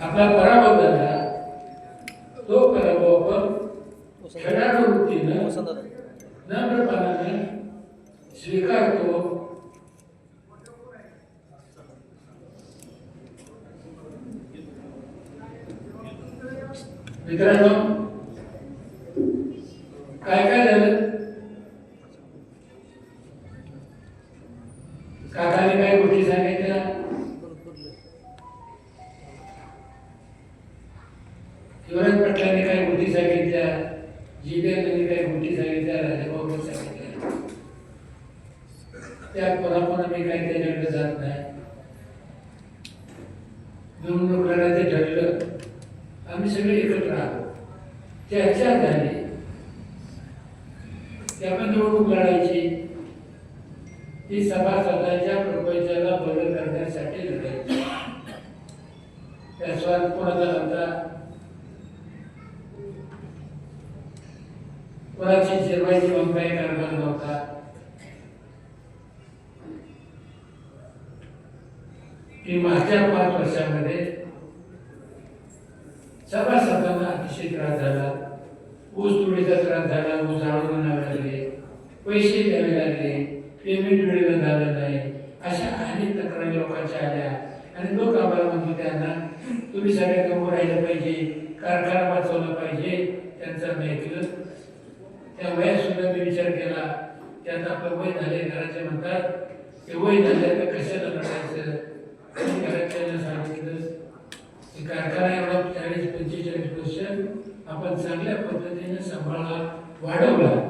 आपला पराभव झाला तो पराभव आपण खेळाडू वृत्तीनं नम्रपणाने स्वीकारतो. मित्रांनो काय काय झालं काकाने काय गोष्टी सांगितल्या शिवराज पाटलांनी काय गोष्टी सांगितल्या जिबेने काय गोष्टी सांगितल्या राजाभाऊने सांगितल्या त्या पुन्हा पुन्हा मी काही त्याच्याकडे जात नाही निवडणूक लढायचं ठरलं आम्ही सगळे एकत्र आलो चर्चा झाली की आपण निवडणूक लढायची. ती सभासदांच्या प्रपंचाला बदल करण्यासाठी लढायची. त्या स्वार्थ कोणाचा धंदा कोणाची जिरवायची वंकाई करणार नव्हता? की मागच्या पाच वर्षामध्ये सभासदांना अतिशय त्रास झाला. ऊस तुळीचा त्रास झाला ऊस जाळून आणावे लागले. पैसे द्यावे लागले पेमेंट वेळेला झालं नाही अशा अनेक तक्रारी लोकांच्या आल्या. आणि लोक आम्हाला म्हणतो त्यांना तुम्ही सगळ्यात उभं राहिलं पाहिजे कारखाना वाचवला पाहिजे त्यांचा मी ऐकलं. त्या वयात सुद्धा मी विचार केला त्यात आपलं वय झाले घराचे म्हणतात ते वय झाले तर कशाला लढायचं घराच्या सांगितलं की कारखाना एवढा चाळीस पंचेचाळीस वर्ष आपण चांगल्या पद्धतीने सांभाळला वाढवला.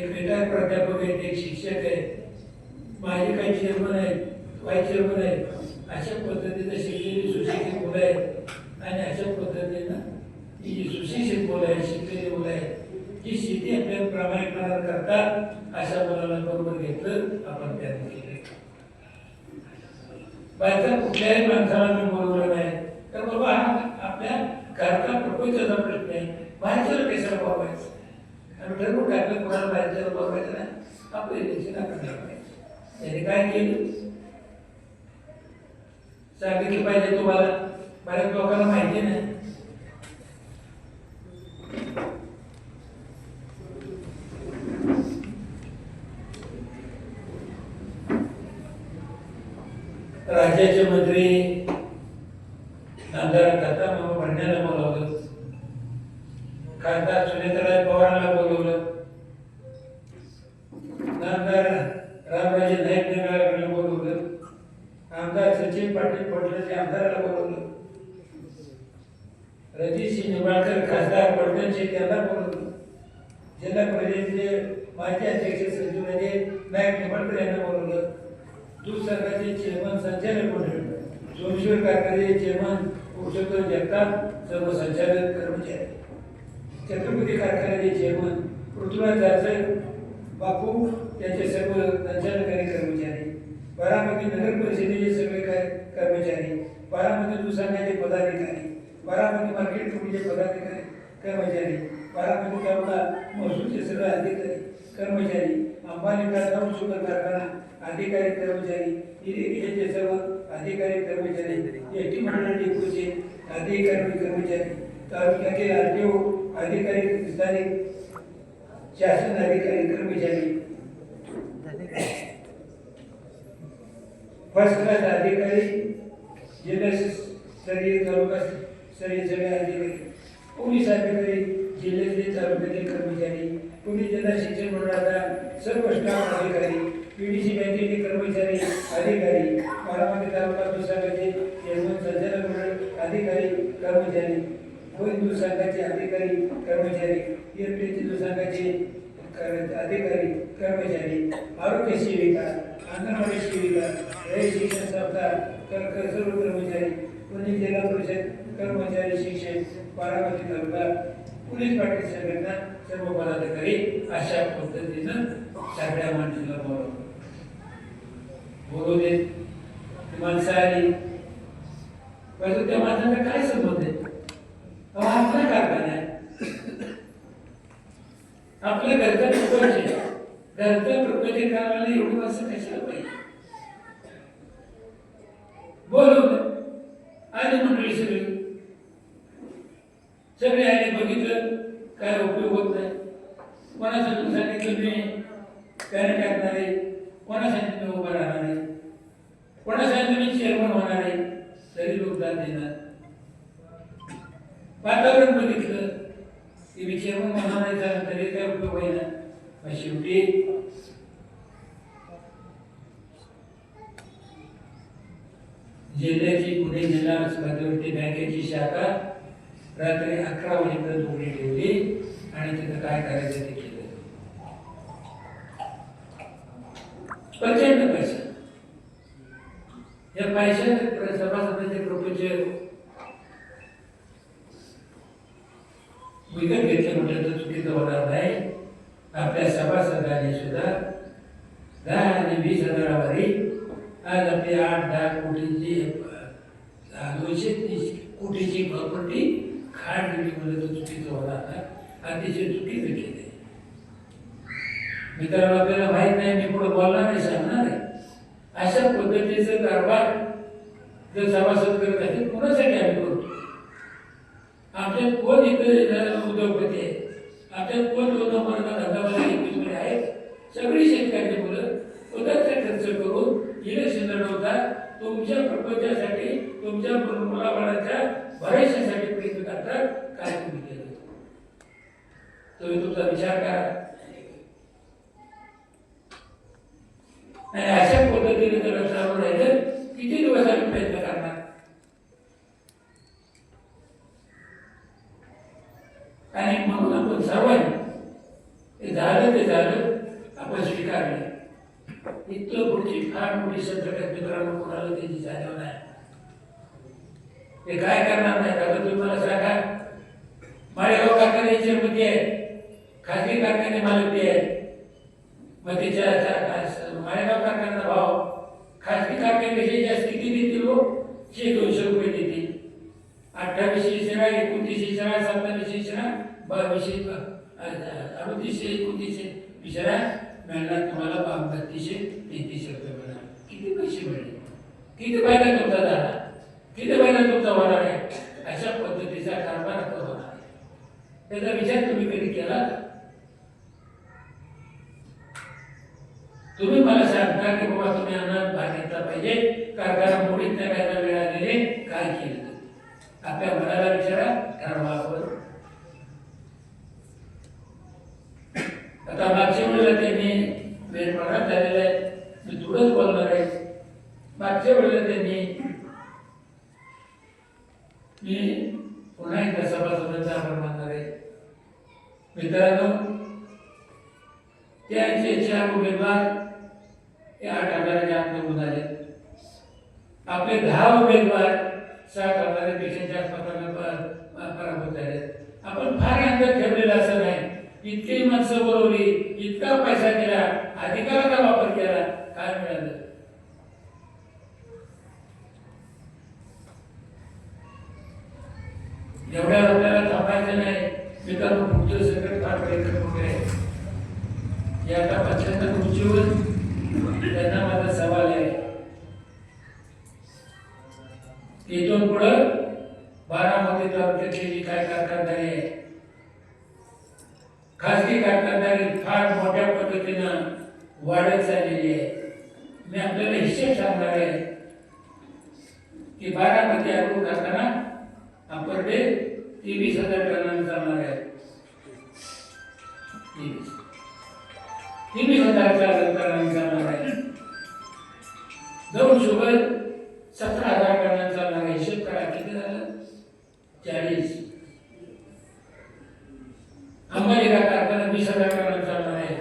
एक रिटायर प्राध्यापक आहेत एक शिक्षक आहेत माझे काही चेअरमन आहेत वाईस चेअरमन आहेत अशा पद्धतीनं शिकलेली सुशिक्षित मुलं आहेत. आणि अशा पद्धतीनं ती जी सुशिक्षित मुलं आहेत शिकलेली मुलं आहेत जी शेती आपल्या प्रामाणिकपणानं करतात अशा मुलाला बरोबर घेतलं आपण त्याने केलं. बाहेरच्या कुठल्याही माणसाला मी बोलवलं नाही. तर बाबा हा आपल्या घरचा प्रपंचाचा प्रश्न आहे. बाहेरच्याला कशाला बोलवायचं आणि ठरवून टाकलं कोणाला बाहेरच्याला बघायचं नाही. आपलं इलेक्शन आपण ठरवायचं त्याने काय केलं? सांगितलं पाहिजे तुम्हाला. बऱ्याच लोकांना माहिती नाही राज्याचे मंत्री आमदार दत्ता मामा म्हणण्याला बोलावलं. खासदार सुनेत्राय पवारांना बोलवलं. नामदार रामराजे नाईक निघाल्याकडे बोलवलं. आमदार सचिन पाटील पटलाचे आमदाराला बोलवलं. रणजितसिंह निंबाळकर खासदार पटणचे त्यांना बोलवलं. जिल्हा परिषदेचे माजी अध्यक्ष संजीवराजे नाईक निंबाळकर यांना बोलवलं. दूध संघाचे चेअरमन संचालक मंडळ सोमेश्वर कारखान्याचे चेअरमन पुरुषोत्तम जगताप सर्व संचालक कर्मचारी. छत्रपती कारखान्याचे चेअरमन पृथ्वीराज जाधव बापू त्यांचे सर्व संचालकारी कर्मचारी बारामती नगर परिषदेचे सगळे कर्मचारी बारामती दूध पदाधिकारी बारामती मार्केट कमिटीचे पदाधिकारी कर्मचारी बारामती तालुका महसूलचे सर्व अधिकारी कर्मचारी अंबानी ब्राऊन शुगर कारखाना अधिकारी कर्मचारी इरिगेशनचे सर्व अधिकारी कर्मचारी एस टी मंडळ अधिकारी कर्मचारी तालुक्यातील आर टी ओ अधिकारी स्थानिक शासन अधिकारी कर्मचारी. फर्स्ट क्लास अधिकारी जिल्हास्तरीय तालुका स्तरीय सगळे अधिकारी. पोलीस अधिकारी जिल्ह्यातले तालुक्यातील कर्मचारी. पुणे जिल्हा शिक्षण मंडळाचा सर्व स्टाफ अधिकारी. पीडीसी बँकेचे कर्मचारी अधिकारी बारामती तालुका विभागाचे चेअरमन संचालक मंडळ अधिकारी कर्मचारी हिंदू संघाचे अधिकारी कर्मचारी एफटी हिंदू संघाचे अधिकारी कर्मचारी आरोग्य सेविका अंगणवाडी सेविका रयत शिक्षण संस्था सर्व कर्मचारी पुणे जिल्हा परिषद कर्मचारी शिक्षण बारामती तालुका पोलीस पाटील संघटना सर्व पदाधिकारी अशा पद्धतीनं सगळ्या माणसाला बोलवतो बोलू देत. माणसं आली पण त्या माणसांना काय संबंध आहे? आपलं कारखाना आहे. आपलं घरचा प्रपंच आहे. घरचा प्रपंच करायला एवढी माणसं कशाला पाहिजे? बोलवलं आले मंडळी सगळी. सगळे आले बघितलं. काय उपयोग होत नाही. कोणाचं सांगितलं मी पॅन टाकणार आहे. कोणासाठी मी उभं राहणार आहे. कोणासाठी मी चेअरमन होणार आहे. तरी योगदान देणार. वातावरण बघितलं ते मी चेअरमन होणार नाही झालं तरी काय उपयोग होईना मग शेवटी जिल्ह्याची पुणे जिल्हा मध्यवर्ती बँकेची शाखा रात्री अकरा वाजेपर्यंत उघडी ठेवली आणि तिथं काय करायचं ते केलं प्रचंड पैसा या पैशात सभासदांचे प्रपंच विकत घेतले म्हटलं तर चुकीचं होणार नाही आपल्या सभासदांनी सुद्धा दहा आणि वीस हजारावरी आज आपली आठ दहा कोटीची अं, दोनशे तीस कोटीची प्रॉपर्टी खाड दिली म्हणजे तर चुकीचं होणार नाही अतिशय चुकीचं केले मित्रांनो आपल्याला माहीत नाही मी पुढे बोलणार नाही सांगणार आहे अशा पद्धतीचं कारभार जर सभासद करत असेल कोणासाठी आम्ही करतो आमच्यात कोण इथं उद्योगपती आहे आमच्यात कोण दोन नंबरचा धंदावाला एकवीसमध्ये आहेत? सगळी शेतकऱ्याची मुलं स्वतःचा खर्च करून इलेक्शन लढवतात तुमच्या प्रपंचासाठी तुमच्या मुलाबाळाच्या भरायशासाठी प्रयत्न करतात काय तुम्ही केलं? तुम्ही तुमचा विचार करा. आणि अशा पद्धतीने जर चालू राहिलं किती दिवस आम्ही प्रयत्न करणार? आणि म्हणून आपण सर्वांनी ते झालं ते झालं आपण स्वीकारले. इतकं पुढची फार मोठी संकटात मित्रांनो कोणाला त्याची जाणीव नाही. ते काय करणार नाही? का तुम्ही मला सांगा. माळेगाव हो कारखान्याचे मध्ये आहे खाजगी कारखाने मालकी आहे मग त्याच्या त्या- त्या- माळेगाव कारखान्याचा भाव खाजगी कारखान्यापेक्षा जास्त किती देतील हो शे दोनशे रुपये देतील अठ्ठावीसशे शिरा एकोणतीसशे शिरा सत्तावीसशे शिरा बावीसशे अडतीसशे एकोणतीसशे विचारा मिळणार तुम्हाला बा- बत्तीसशे तेहतीसशे रुपये मिळणार किती पैसे मिळले? किती महिना तुमचा झाला? किती महिना तुमचा होणार आहे? अशा पद्धतीचा कारभार आता होणार त्याचा विचार तुम्ही कधी केला? तुम्ही मला सांगता की बाबा तुम्ही अन्नात भाग घेतला पाहिजे. कारखाना मोडीत नाही करायला मिळालेले काय केलं? आपल्या मनाला विचारा ठरवा आता मागच्या वेळेला त्यांनी वेळपणात झालेला आहे मी थोडंच बोलणार आहे मागच्या वेळेला त्यांनी मी पुन्हा एकदा सभासदांचा आभार मानणार आहे मित्रांनो त्यांचे चार उमेदवार हे आठ हजाराच्या आत निवडून आले आपले दहा उमेदवार सात हजारापेक्षा जास्त मतांना प- पराभूत झाले आपण फार अंदाज ठेवलेला असं नाही इतकी माणसं बोलवली इतका पैसा दिला अधिकाराचा वापर केला काय मिळालं एवढ्या आपल्याला थांबायचं नाही मित्रांनो पुढचं संकट फार भयंकर मोठे आहे या आता पंच्याहत्तर खुर्चीवर त्यांना माझा सवाल आहे इथून पुढं बारामती तालुक्यातली जी काय कारखानदारी आहे खासगी कारखानदारी फार मोठ्या पद्धतीनं वाढत चाललेली आहे. मी आपल्याला हिशेब सांगणार आहे की बारामती अगोदर कारखाना आपण पर डे तेवीस हजार टनांनी चालणार आहे. तेवीस. तेवीस हजार टनांनी चालणार आहे. दोन शुगर सतरा हजार चाळीस. अंबाजी का कारखाना वीस हजार टनांचा चालणार आहे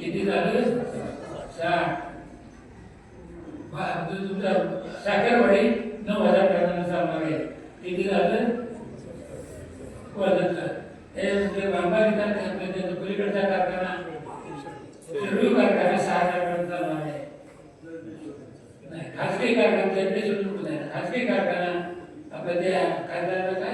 किती झालं? साठ. तुमचा साखरवाडी नऊ हजार टनांना चालणार आहे. किती झालं? वाजतलं हे म्हणजे पलीकडचा कारखाना शिरडू कारखाना सहा हजार टन चालणार आहे. खासगी कारखाना खासगी कारखाना आपल्या त्या कारखान्याला काय?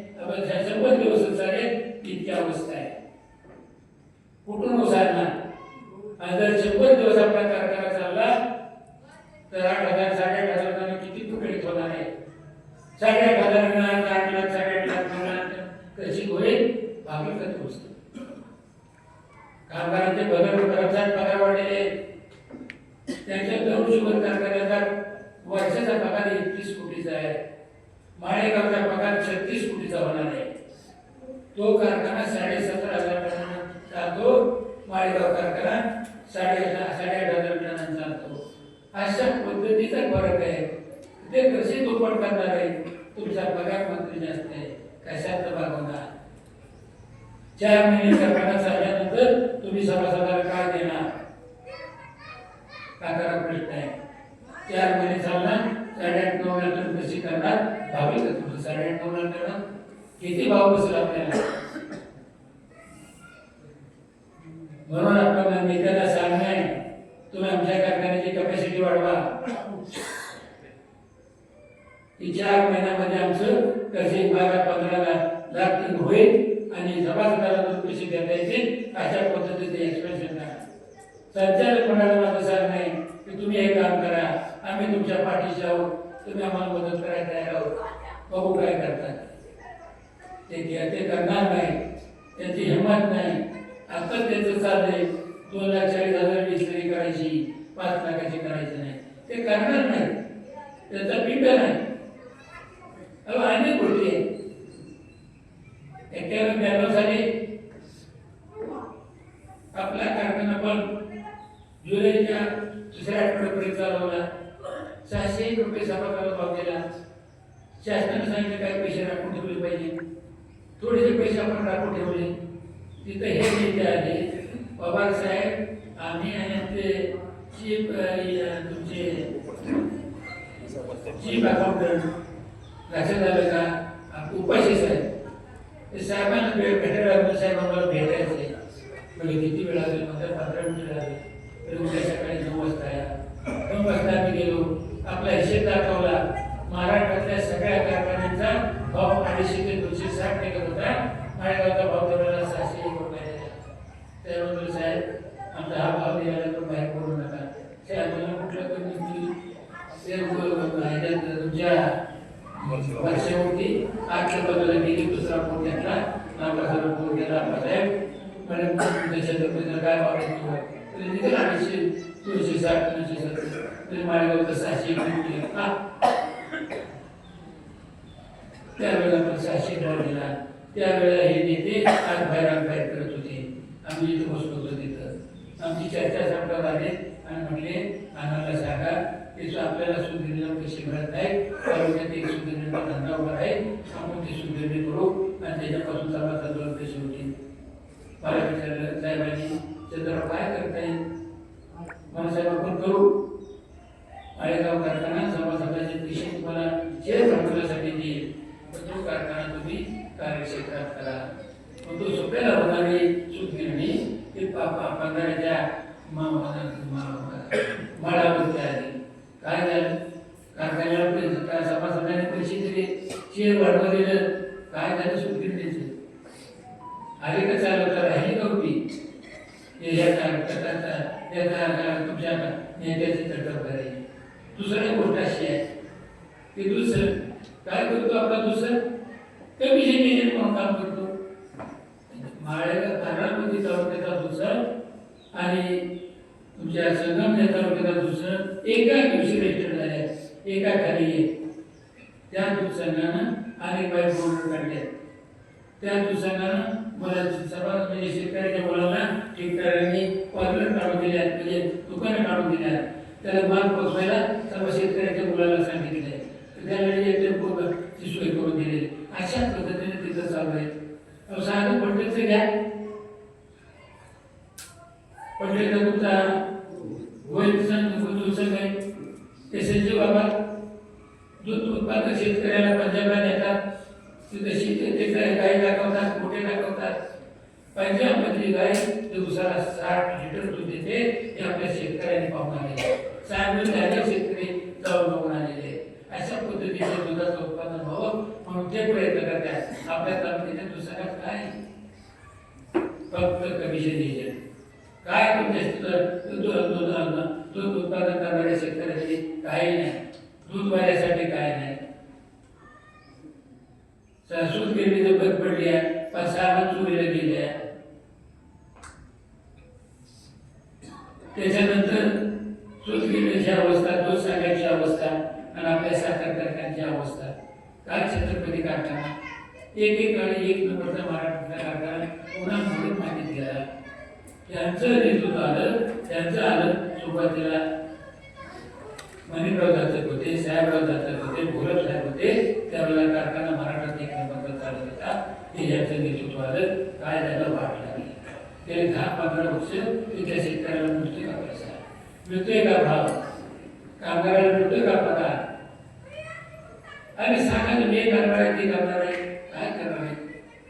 त्यामुळे श- शंभर दिवस चालेल इतकी अवस्था आहे. कुठून उसारणार आणि जर शंभर दिवस आपला कारखाना चालला तर आठ हजार साडेआठ हजार टन किती तुकडीत होणार आहे साडेआठ हजार मिळणार आठ लाख साडेआठ लाख मिळणार कशी होईल? भागील कधी पोचतो कामगारांचे भगर कर्मचारी पगार वाढलेले त्यांच्या दोन शुगर कारखान्याचा वर्षाचा पगार एकतीस कोटीचा आहे. माळेगावचा पगार छत्तीस कोटीचा होणार आहे. तो कारखाना साडेसतरा हजार टनांना चालतो माळेगाव कारखाना साडे साडेआठ हजार टनांना चालतो अशा पद्धतीचा फरक आहे. ते कसे दुप्पट करणार आहे तुमचा पगार मंत्री जास्त आहे. कशात भागवणार चार महिने कारखाना चालल्यानंतर तुम्ही सभासदाला काय देणार? हा प्रश्न आहे. चार महिने चालणार? साडेआठ नऊ लाख कशी करणार भावी तुमचं साडेआठ नऊ लाख टन किती भाव बसेल आपल्याला म्हणून आपण नेत्याला सांगणं आहे तुम्ही आमच्या कारखान्याची कपॅसिटी वाढवा की चार महिन्यामध्ये आमचं कसे बारा पंधरा लाख लाख टन होईल आणि सभासदाला दोन पैसे देता येतील अशा पद्धतीचे एक्सप्रेशन करा संचालक मंडळाला माझं सांगणं आहे की तुम्ही हे काम करा आम्ही तुमच्या पाठीशी आहोत तुम्ही आम्हाला मदत करायला तयार आहोत बघू काय करतात ते ते- ते करणार नाही त्यांची हिंमत नाही आता त्यांचं चाललंय दोन लाख चाळीस हजार विस्करी करायची पाच लाखाची करायची नाही ते करणार नाही त्याचा पिंड नाही अहो अनेक गोष्टी आहेत एक्क्याण्णव ब्याण्णव साली आपला कारखाना पण जुलैच्या दुसऱ्या चालवला. सहाशे एक रुपये सभाकाला भाव दिला. शासनाने सांगितलं काय पैसे राखून ठेवले पाहिजे. थोडेसे पैसे आपण राखून ठेवले. तिथं हे नेते आले पवार साहेब आम्ही आणि आमचे चीफ तुमचे चीफ अकाउंटंट लक्षात आलं का उपाशी साहेब. ते साहेबांना वेळ भेटायला लागलं साहेब आम्हाला भेटायचे. म्हणजे किती वेळ लागेल? म्हणजे पंधरा मिनिट लागेल. तर उद्या सकाळी नऊ वाजता या. नऊ आम्ही गेलो आपला हिशेब दाखवला. महाराष्ट्रातल्या सगळ्या कारखान्यांचा भाव अडीचशे ते दोनशे साठ निघत होता. माळेगावचा भाव दराला सहाशे एक रुपये त्याबद्दल साहेब आमचा हा भाव द्यायला तो बाहेर पडू नका. ते आम्हाला कुठलं कमी ते ह्याच्यात तुमच्या वर्षावरती आठ बदलला गेली दुसरा फोन घेतला. नावाचा फोन केला. आपला साहेब मॅडम तुमच्या काय वाटत तरी निघेल अडीचशे दोनशे साठ तरी सहाशे त्यावेळेला आपण सहाशे दिला त्यावेळेला हे नेते आज बाहेर आग करत होते आम्ही इथं बसलो होतो तिथं आमची चर्चा संपल्यावर आले आणि म्हणले आम्हाला सांगा आपल्याला सुंदरीला पैसे मिळत नाही तालुक्यात एक धंदा उभा आहे आपण ते सुंदरी करू आणि त्याच्यापासून सभासद दोन पैसे होतील मला विचारलं साहेबांनी चंद्रराव काय करता येईल आपण करू. माळेगाव कारखाना सभासदाचे पैसे तुम्हाला जे भांडवलासाठी देईल. तो कारखाना तुम्ही कार्यक्षेत्रात करा. मग तो सोप्याला होणारी सूतगिरणी ती पंधराच्या माळावरती आली काय झालं? कारखान्याला पैसे काय सभासदाने पैसे दिले. शेअर वाढवलेलं काय झालं? सूतगिरणीचं आले का चालवता? राहिली का हे या कारखान्याचा या कारखान्याला नेत्याची तटक करायची. दुसरी गोष्ट अशी आहे की दुसरं काय करतो आपला दुसरं? कमिशन एजंट म्हणून काम करतो. माळेगाव तारामध्ये तालुक्याचा दुसरं आणि तुमच्या संगमनेर तालुक्याचा दुसरं एका दिवशी रजिस्टर झाल्या एका खाली आहे त्या दूध अनेक बाई बोलून काढले त्या दूध मला सर्वात म्हणजे शेतकऱ्याच्या मुलांना शेतकऱ्यांनी पार्लर काढून दिल्या म्हणजे दुकानं काढून दिल्या त्याला माल पोचवायला सर्व शेतकऱ्याच्या मुलाला सांगितले त्याला एकदम पूर्ण ती सोय करून दिली अशा पद्धतीने तिथं चालू आहे अहो, साधं पटेलचं घ्या पटेलचा तुमचा होईल संघ दूध संघ आहे एस बाबा दूध उत्पादक शेतकऱ्याला पंजाबला नेतात तिथे शेती ते काय गाई दाखवतात मोठे दाखवतात पंजाबमधली गाय दिवसाला साठ लिटर दूध देते हे आपल्या शेतकऱ्यांनी पाहून आलेले चांगले झाले शेतकरी जाऊन बघून आलेले अशा पद्धतीचे दुधाचं उत्पादन व्हावं म्हणून ते प्रयत्न करतात आपल्या तालुक्याच्या दुसऱ्यात काय फक्त कमिशन एजंट काय तुमच्या दूध दूध दूध उत्पादन करणाऱ्या शेतकऱ्याची काही नाही दूध वाल्यासाठी काय नाही सूत गिरणीचं बंद पडली आहे पाच सहा महिने चोरीला गेले आहे त्याच्यानंतर सूत अवस्था दूधसागरची अवस्था आणि आपल्या साखर कारखान्याची अवस्था. काय छत्रपती कारखाना? एक एक काळी एक नंबरचा मराठा कारखाना पुन्हा म्हणून माहिती गेला. त्यांचं नेतृत्व आलं त्यांचं आलं सुरुवातीला मणिराव जातक होते साहेबराव जातक होते भोरत साहेब होते. त्यावेळेला कारखाना मराठा एक नंबरचा चालत होता. हे यांचं नेतृत्व आलं. काय झालं? वाट लागली दहा पंधरा वर्ष तिथे शेतकऱ्याला मिळतोय का पैसा मिळतोय का भाव कामगाराला मिळतोय का पगार। आणि सांगा तुम्ही करणार आहे ते करणार आहे काय करणार आहे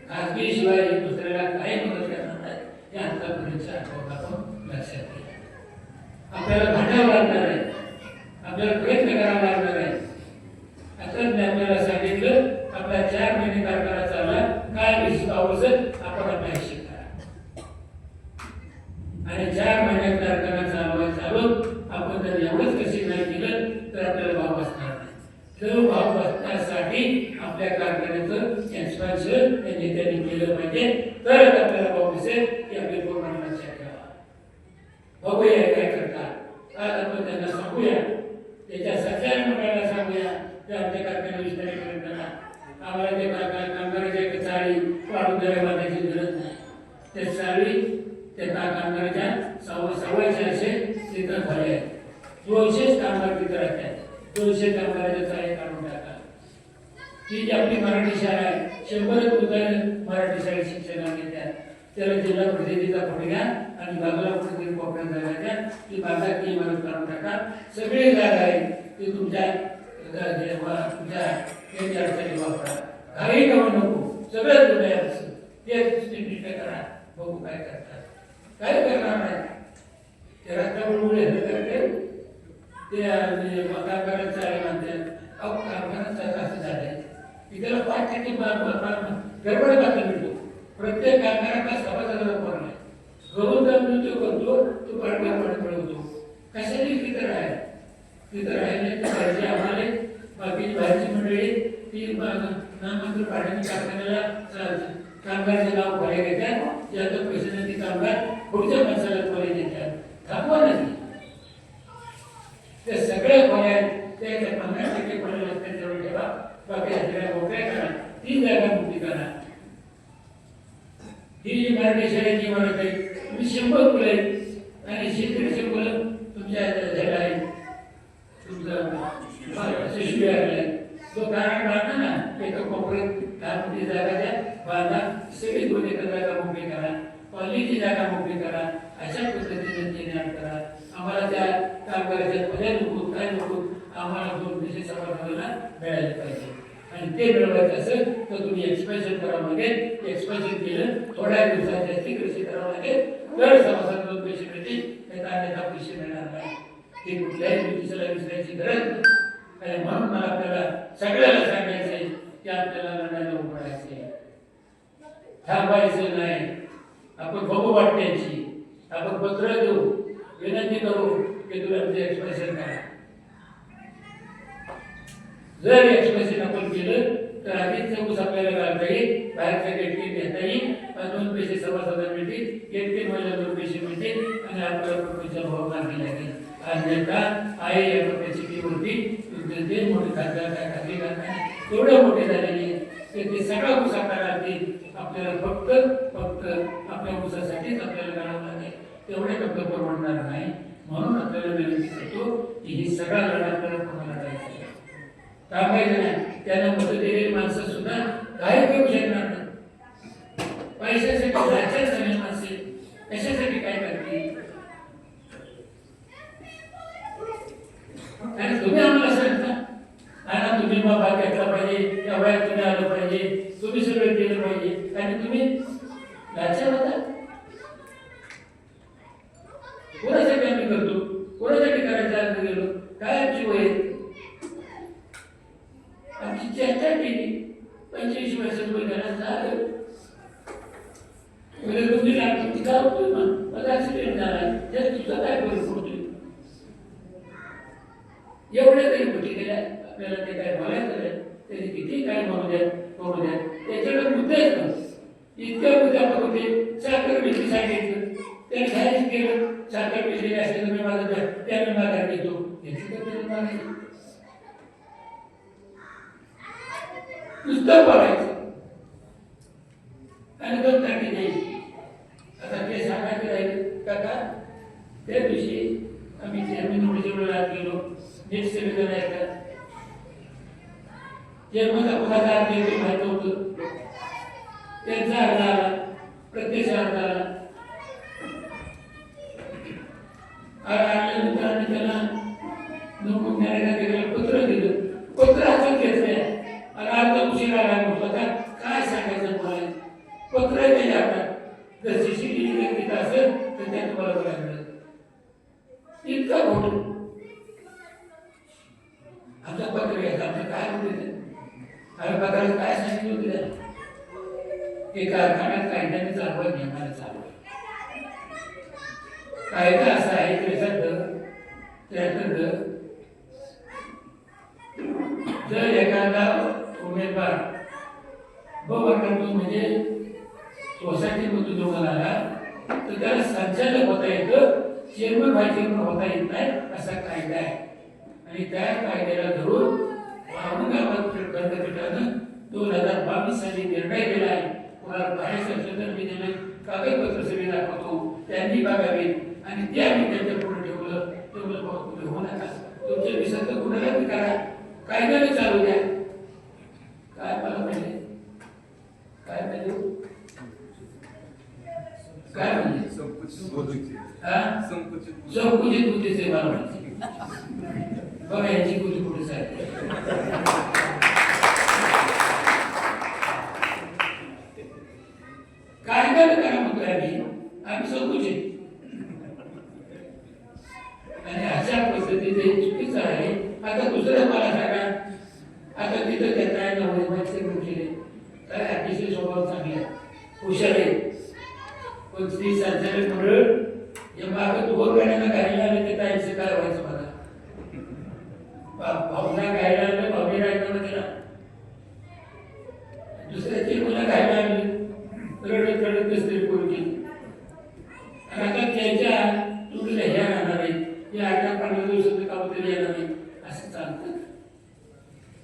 खाजगी शिवाय दुसऱ्याला काय मदत करणार नाही हे। आतापर्यंतच्या आठवड्यातून लक्षात घ्या आपल्याला भांडावं लागणार आहे आपल्याला प्रयत्न करावा लागणार आहे आता मी आपल्याला सांगितलं आपला चार महिने कारखाना चालला काय विषय आवश्यक आपण आपल्या हिशेब करा आणि चार महिन्यात कारखाना चालवाय चालून आपण जर एवढंच कशी नाही केलं तर आपल्याला भाव बसणार नाही तो भाव बसण्यासाठी आपल्या कारखान्याचं एक्सपान्शन या नेत्यांनी केलं पाहिजे तरच आपल्याला भाव दिसेल की आपले पूर्ण लक्षात ठेवा बघूया हे काय करतात आज आपण त्यांना सांगूया त्याच्या सगळ्या मंडळाला सांगूया ते आमच्या कारखान्या विस्तारीकरण करा आम्हाला ते कारखाना कामगाराच्या एक चाळी वाढून द्याव्या बांधायची गरज नाही ते चाळी त्या का- कामगाराच्या सव्वा सव्वाशे असे तिथं झाले आहेत दोनशेच कामगार तिथं राहतात दोनशे कामगाराच्या चाळी काढून टाका ती जी आपली मराठी शाळा आहे शंभरच मुलं मराठी शाळेत शिक्षण घेतात त्याला जिल्हा परिषदेचा फोन आणि बांगला कुठेतरी कोपऱ्यात जागाच्या ती बागा ती इमारत काढून टाका. सगळी जागा आहे ती तुमच्या तुमच्या अडचणी वापरा. काही करू नको सगळं तुम्ही असं ते नीट करा. बघू काय करतात. काय करणार नाही ते रस्त्यावर हे करते ते? कारखान्याचं चाळे म्हणतात अहो कारखान्यात असं झालंय. की त्याला पाच टक्के गडबड बातमी मिळतो प्रत्येक कारखान्याचा सभासदाला फोन आहे. घरून जर मी करतो तो पाडव्या मिळवतो कशाने तिथं आहे? तिथं आहे तर पाहिजे आम्हाला. बाकीची भाजी मंडळी ती नाममात्र पाण्याने कारखान्याला चा- कामगाराचे नाव खोले घेतात. ज्याचं पैसे नाही ते कामगार पुढच्या माणसाला खोले देतात. थांबवा नाही त्या सगळ्या खोल्या ते ते पन्नास टक्के खोल्या रस्त्यावर ठेवा बाकी सगळ्या मोकळ्या करा तीन जागा मुक्ती करा ही जी मराठी शाळेची इमारत आहे तुम्ही शंभर मुलं आहेत आणि शेतकरीचे मुलं तुमच्या ह्याला आहे तुमचं शिशु आहे तो कारण बांधा ना एका कोपऱ्यात दहा मोठी जागा द्या बांधा सगळी दोन एकर जागा मोकळी करा कॉलनीची जागा मोकळी करा अशा पद्धतीने ते ज्ञान करा आम्हाला त्या कामगाराच्या पर्याय नको काय नको आम्हाला दोन पैसे समाजाला मिळाले पाहिजे आणि ते मिळवायचं असेल तर तुम्ही एक्सपेन्शन करावं लागेल एक्सपेन्शन केलं थोड्या दिवसात जास्ती कृषी करावं लागेल तर समाजात दोन पैसे मिळतील नाही तर अन्यथा पैसे मिळणार नाही ते कुठल्याही ज्योतिषाला विसरायची गरज नाही आणि म्हणून मला आपल्याला सगळ्याला सांगायचं आहे की आपल्याला लढायला उभं राहायचं आहे थांबायचं नाही. आपण बघू वाटण्याची आपण पत्र देऊ. विनंती करू की तुम्ही आमचं एक्सप्रेशन करा. जर एक्सप्रेशन आपण केलं तर आधीच चौकस आपल्याला घालता येईल बाहेरच्या गेटकी घेता येईल आणि दोन पैसे सभासदांना मिळतील एक ते महिला दोन पैसे मिळतील आणि आपल्याला पैसा भाव मागणी लागेल. अन्यथा आहे या प्रकारची ती होती ते मोठे खासदार काय खाते खासदार. एवढे मोठे झालेले ते ते सगळा ऊस आपल्याला फक्त फक्त आपल्या ऊसासाठीच आपल्याला करावं लागेल. तेवढे फक्त परवडणार नाही. म्हणून आपल्याला विनंती करतो की हे सगळा लढा आपल्याला पूर्ण लढायचा का पाहिजे नाही. त्यांना मत दिलेली माणसं सुद्धा काही करू शकणार नाही. पैशासाठी राज्यात झाले माणसे. कशासाठी काय करते आणि तुम्ही तुम्ही भाग घेतला पाहिजे त्या वयात तुम्ही आलं पाहिजे तुम्ही सगळं केलं पाहिजे आणि तुम्ही राज्यात होता कोणासाठी आम्ही करतो कोणासाठी करायचं आम्ही गेलो काय आमची वय आहे? आमची चर्चा केली पंचवीस वर्षात वय घरात झालं म्हणजे तुमची लाट तुमची काय होतोय मग माझा ऍक्सिडेंट झाला त्यात तुझा काय फरक पडतोय एवढ्या काही गोष्टी केल्या आपल्याला ते काय बोलायचं नाही त्याचे किती काय म्हणू द्या करू द्या त्याच्याकडे मुद्देच नव्हते इतक्या मुद्द्या होते साखर भीती सांगितलं त्याने घ्यायचं केलं साखर पिशवी असते तर मी माझं द्या त्याने माघार घेतो याची तर त्याने माघार घेतो. नुसतं बोलायचं अनुभव करणे नाही. आता ते सांगायचं राहील काका त्या दिवशी आम्ही चेअरमॅन उडीच्या गेलो. नीट सगळेजण ऐकतात चेअरमनचा कुणाचा अर्थ येतो माहिती होतं त्यांचा अर्थ आला प्रत्यक्ष अर्थ आला आणि आल्यानंतर आम्ही त्यांना नको न्यायालयात गेलेलं पत्र दिलं. पत्र हातात घेतलं आणि अर्धा उशीर आला म्हटलं आता काय सांगायचं मला पत्र आहे त्याच्या हातात जर घेतलं असेल तर त्या तुम्हाला बघायला मिळेल. इतका खोटं. आमचा पत्र घ्यायचा आमचं काय होते अरे आम्ही काय सांगितलं होतं त्याला? की कारखान्यात कायद्याने चालवत नियमाने चालवत कायदा असा आहे त्याचा दर त्याचा जर एखादा उमेदवार ब वर्गातून म्हणजे सोसायटीमधून निवडून आला तर त्याला संचालक होता येतं चेअरमन व्हाईस चेअरमन होता येत नाही असा कायदा आहे. आणि त्या कायद्याला धरून औरंगाबाद खंडपीठानं दोन हजार बावीस साली निर्णय दिला आहे. कोणाला बाहेर संशोधन मी दिले कागदपत्र सगळे दाखवतो त्यांनी बघावे. आणि ते आम्ही त्यांच्या पुढे ठेवलं ठेवलं तुम्ही होऊ नका. तुमच्या विसर्ग कुणाला करा. कायद्याने चालू द्या काय मला पाहिजे काय पाहिजे काय म्हणजे संकुचित बुद्धीचे हा संकुचित बुद्धी. संकुचित बुद्धीचे मला बघा यांची बुद्धी कुठे साहेब काय काय करा म्हणतोय आम्ही आम्ही संकुचित आणि अशा पद्धतीचे चुकीचं आहे आता दुसरं मला सांगा आता तिथं घेताय नवरे माहिती केले काय अतिशय स्वभाव चांगले आहे, हुशार आहे पण स्त्री संचालक मंडळ या मागं तू होत गाड्यांना गाडीला आले ते ताईचं काय व्हायचं मला बा- भाऊना गायला आलं भाऊने राहिलं त्याला दुसऱ्याची मुलं गायला आली रडत रडत कसली पोरगी आणि आता त्याच्या तुला ह्या राहणार आहे या आठव्या पंधरा दिवसात कामतरी येणार नाही असं चालतं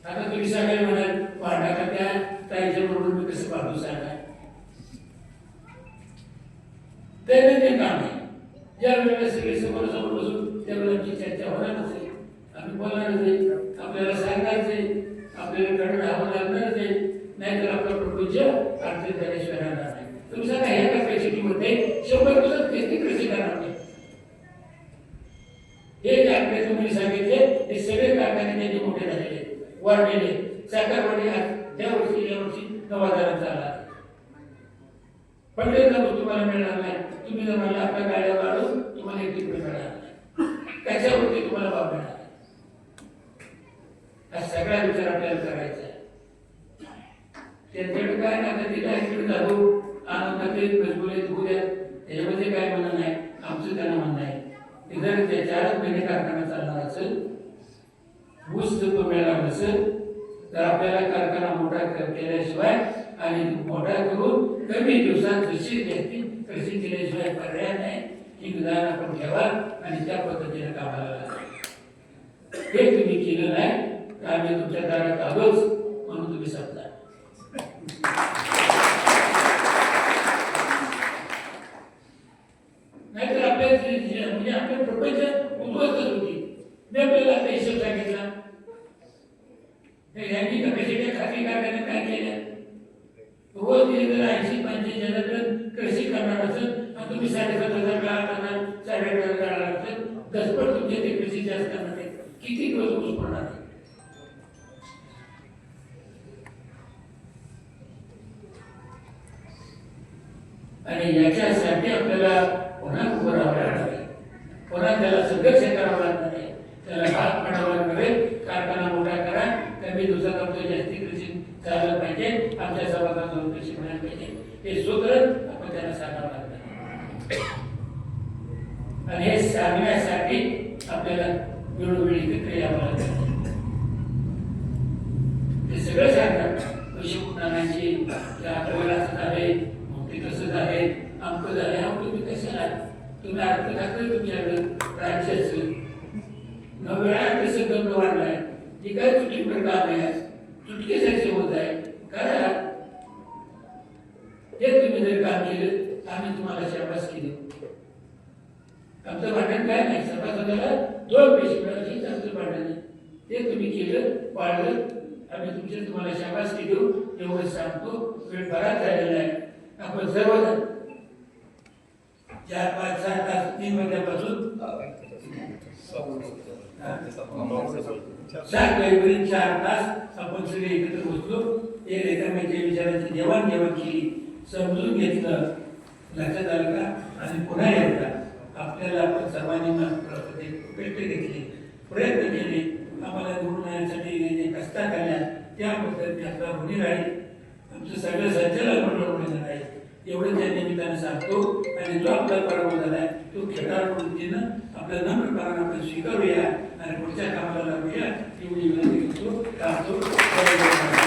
आता तुम्ही सगळे म्हणाल भांडा का त्या ताईच्या बरोबर मी कसं पाहतो सांगा दैनंदिन काम आहे ज्या वेळेला सगळे समोर समोर बसून त्यावेळेला आमची चर्चा होणार आहे आम्ही बोलणारच नाही आपल्याला सांगायचं आहे आपल्याला कडे राहावं लागणारच आहे नाहीतर आपलं प्रपंच आर्थिक झाल्याशिवाय राहणार नाही तुम्ही सांगा ह्या कॅपॅसिटीमध्ये शंभर दिवसात किती कृषी करणार नाही हे जे आपले तुम्ही सांगितले हे सगळे कारखाने त्यांचे मोठे झालेले वाढलेले साखरवाडी आज या वर्षी या वर्षी नऊ हजारांचा पण ते जर तुम्हाला मिळणार नाही. तुम्ही जर म्हणला आपल्या गाड्या वाढून तुम्हाला एक तिकडे मिळणार त्याच्यावरती तुम्हाला बाब मिळणार हा सगळा विचार आपल्याला करायचा त्यांच्याकडे काय ना आता तिला इकडे जातो. आनंदाचे मजबुरीत होऊ द्या त्याच्यामध्ये काय म्हणणं नाही आमचं त्यांना म्हणणं आहे. की त्याच्यात चारच महिने कारखाना चालणार असेल ऊस जर मिळणार नसेल तर आपल्याला कारखाना मोठा केल्याशिवाय आणि मोठा करून कमी दिवसात कृषी व्यक्ती कृषी केल्याशिवाय पर्याय नाही. ही विधान आपण ठेवा आणि त्या पद्धतीने कामाला लागा. हे तुम्ही केलं नाही. तर आम्ही तुमच्या दारात आलोच. म्हणून तुम्ही समजा आणि याच्यासाठी आपल्याला पुन्हा उभं राहावं लागणार आहे. पुन्हा त्याला संघर्ष करावा लागणार आहे. त्याला भाग पाडावा लागणार आहे. कारखाना मोठा करा. कमी दिवसात कमी जास्ती कृषी करायला पाहिजे. आमच्या समाजात जाऊन कृषी मिळायला पाहिजे. हे सूत्र आपण त्याला सांगावं लागणार आहे. आणि हे सांगण्यासाठी आपल्याला वेळोवेळी एकत्र यावं लागतं ते सगळं सांगतात पैसे कुणाची आपल्याला असं झाले मग ते कसं झाले अमकं झाले अहो तुम्ही कशाला तुम्ही अर्थ दाखल तुमच्याकडं राज्याचं न वेळा कसं गंध वाढलाय जी काय चुकी काम आहे चुटकेसारखे होत आहे करा हे तुम्ही जर काम केलं आम्ही तुम्हाला शाबासकी देऊ आमचं भांडण काय नाही सभासदाला दोन पैसे मिळाले हेच आमचं भांडण आहे ते तुम्ही केलं पाळलं. आम्ही तुमच्या तुम्हाला शाबासकी देऊ एवढं सांगतो. वेळ बराच झालेला आहे. आपण सर्वजण चार पाच सहा तास तीन महिन्यापासून सात वेळेपर्यंत चार तास आपण सगळे एकत्र बसलो. एक एकामेकांच्या विचारांची देवाणघेवाण केली. समजून घेतलं. लक्षात आलं का? आणि पुन्हा एकदा आपल्याला आपण सर्वांनी भेट घेतली घेतले. प्रयत्न केले. आम्हाला निवडून येण्यासाठी जे कष्टा केल्या त्याबद्दल मी आपला ऋणी राहील आमचं सगळं संचालक मंडळ ऋणी राहील एवढं त्या निमित्तानं सांगतो. आणि जो आपला पराभव झाला आहे तो खेळाडू वृत्तीनं आपल्या नम्रपणानं आपण स्वीकारूया आणि पुढच्या कामाला लागूया. एवढी विनंती करतो. राहतो.